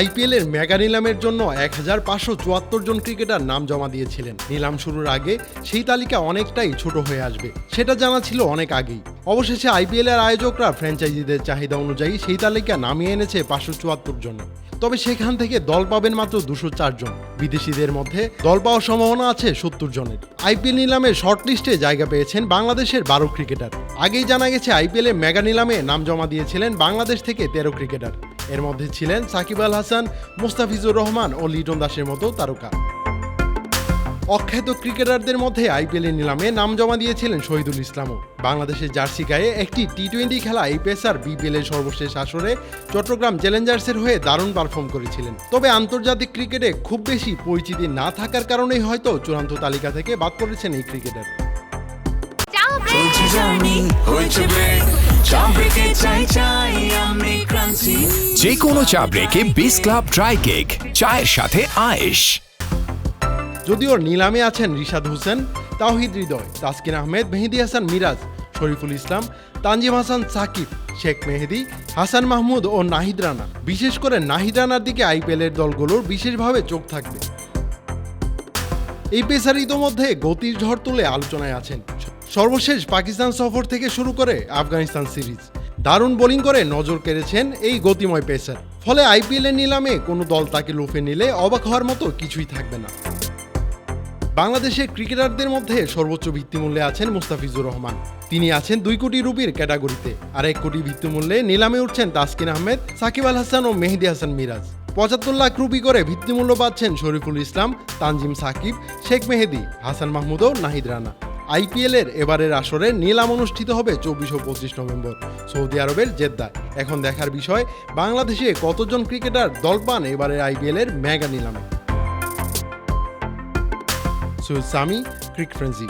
IPL এর mega নিলামের জন্য এক হাজার পাঁচশো চুয়াত্তর জন ক্রিকেটার নাম জমা দিয়েছিলেন। নিলাম শুরুর আগে সেই তালিকা অনেকটাই ছোট হয়ে আসবে, সেটা জানা ছিল অনেক আগেই। অবশেষে আইপিএল এর আয়োজকরা ফ্র্যাঞ্চাইজিদের চাহিদা অনুযায়ী সেই তালিকা নামিয়ে এনেছে পাঁচশো চুয়াত্তর জন। তবে সেখান থেকে দল পাবেন মাত্র দুশো জন। বিদেশিদের মধ্যে দল পাওয়ার সম্ভাবনা আছে সত্তর জনের। আইপিএল নিলামে শর্ট লিস্টে জায়গা পেয়েছেন বাংলাদেশের বারো ক্রিকেটার। আগেই জানা গেছে, আইপিএল মেগা নিলামে নাম জমা দিয়েছিলেন বাংলাদেশ থেকে তেরো ক্রিকেটার। এর মধ্যে ছিলেন সাকিব আল হাসান, মোস্তাফিজুর রহমান ও লিটন দাসের মতো তারকা। অখ্যাত ক্রিকেটারদের মধ্যে আইপিএল এর নিলামে নাম জমা দিয়েছিলেন শহীদুল ইসলামও। বাংলাদেশের জার্সি গায়ে একটি টি টোয়েন্টি খেলা এই পেসার বিপিএল এর সর্বশেষ আসরে চট্টগ্রাম চ্যালেঞ্জার্সের হয়ে দারুণ পারফর্ম করেছিলেন। তবে আন্তর্জাতিক ক্রিকেটে খুব বেশি পরিচিতি না থাকার কারণেই হয়তো চূড়ান্ত তালিকা থেকে বাদ পড়েছেন এই ক্রিকেটার। চা ব্রেকে চাই চাই আমি যে কোনো চা ব্রেকে বিস ক্লাব ড্রাই কেক চায়ের সাথে আয়েশ। যদিও নিলামে আছেন রিশাদ হোসেন তাওহিদ হৃদয় তাসকিন আহমেদ মেহেদি হাসান মিরাজ শরীফুল ইসলাম তানজিম হাসান সাকিব শেখ মেহেদি হাসান মাহমুদ ও নাহিদ রানা। বিশেষ করে নাহিদ রানার দিকে আইপিএলের দলগুলোর বিশেষভাবে চোখ থাকবে। এই পেসার ইতোমধ্যে গতির ঝড় তুলে আলোচনায় আছেন সর্বশেষ পাকিস্তান সফর থেকে শুরু করে আফগানিস্তান সিরিজ। দারুণ বোলিং করে নজর কেড়েছেন এই গতিময় পেসার। ফলে আইপিএলের নিলামে কোনো দল তাকে লুফে নিলে অবাক হওয়ার মতো কিছুই থাকবে না। বাংলাদেশের ক্রিকেটারদের মধ্যে সর্বোচ্চ ভিত্তিমূল্যে আছেন মুস্তাফিজুর রহমান। তিনি আছেন দুই কোটি রুপির ক্যাটাগরিতে। আর এক কোটি ভিত্তিমূল্যে নিলামে উঠছেন তাসকিন আহমেদ, সাকিব আল হাসান ও মেহেদি হাসান মিরাজ। পঁচাত্তর লাখ রুপি করে ভিত্তিমূল্য পাচ্ছেন শরীফুল ইসলাম, তানজিম সাকিব, শেখ মেহেদি, হাসান মাহমুদ ও নাহিদ রানা। আইপিএল এর এবারের আসরে নিলাম অনুষ্ঠিত হবে চব্বিশ ও পঁচিশ নভেম্বর, সৌদি আরবের জেদ্দায়। এখন দেখার বিষয়, বাংলাদেশে কতজন ক্রিকেটার দল পান এবারের আইপিএলের মেগা নিলামে সৈয়দ সামি, ক্রিক ফ্রেন্সি